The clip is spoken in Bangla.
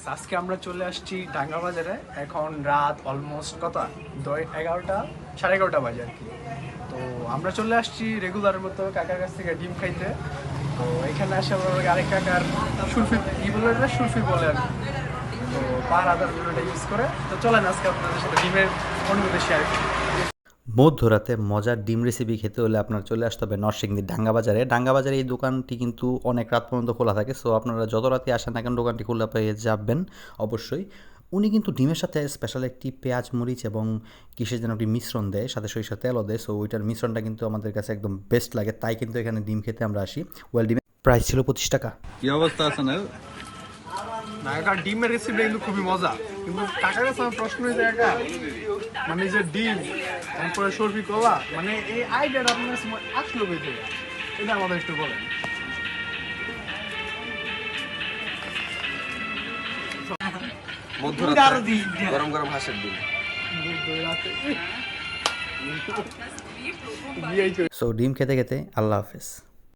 গাইস আজকে আমরা চলে আসছি ডাঙ্গা বাজারে। এখন রাত অলমোস্ট কত দয় এগারোটা, সাড়ে এগারোটা বাজে আর কি। তো আমরা চলে আসছি রেগুলার মতো কাকার কাছ থেকে ডিম খাইতে। তো এখানে আসে আমরা আরেক কাকার সুলফি কি বলে এটা সুলফি বলে আর তো পার আদার ইউজ করে। তো চলেন আজকে আপনাদের সাথে ডিমের অনুভূতি শেয়ার করি। মধ্যরাতে মজার ডিম রেসিপি খেতে হলে আপনার চলে আসতে হবে নরসিংদীর ডাঙ্গা বাজারে ডাঙ্গা বাজারে এই দোকানটি কিন্তু অনেক রাত পর্যন্ত খোলা থাকে সো আপনারা যত রাতে আসেন না কেন দোকানটি খোলা পেয়ে যাবেন অবশ্যই। উনি কিন্তু ডিমের সাথে স্পেশাল একটি পেঁয়াজ মরিচ এবং কিসের যেন একটি মিশ্রণ দেয় সাথে সরিষা তেলও দেয় সো ওইটার মিশ্রণটা কিন্তু আমাদের কাছে একদম বেস্ট লাগে তাই কিন্তু এখানে ডিম খেতে আমরা আসি। ওয়েল ডিমের প্রাইস ছিল পঁচিশ টাকা। কি অবস্থা আছে না ডিমের রেসিপিটা কিন্তু খুবই মজা। কিন্তু কাকার আমার প্রশ্ন হয়েছে কাকা মানে যে ডিম তারপরে সর্বি কলা মানে এই আইডিয়াটা আপনার কাছে আসলো থেকে এটা আমাদের একটু বলেন। গরম গরম হাঁসের ডিম। সো ডিম খেতে খেতে আল্লাহ হাফেজ।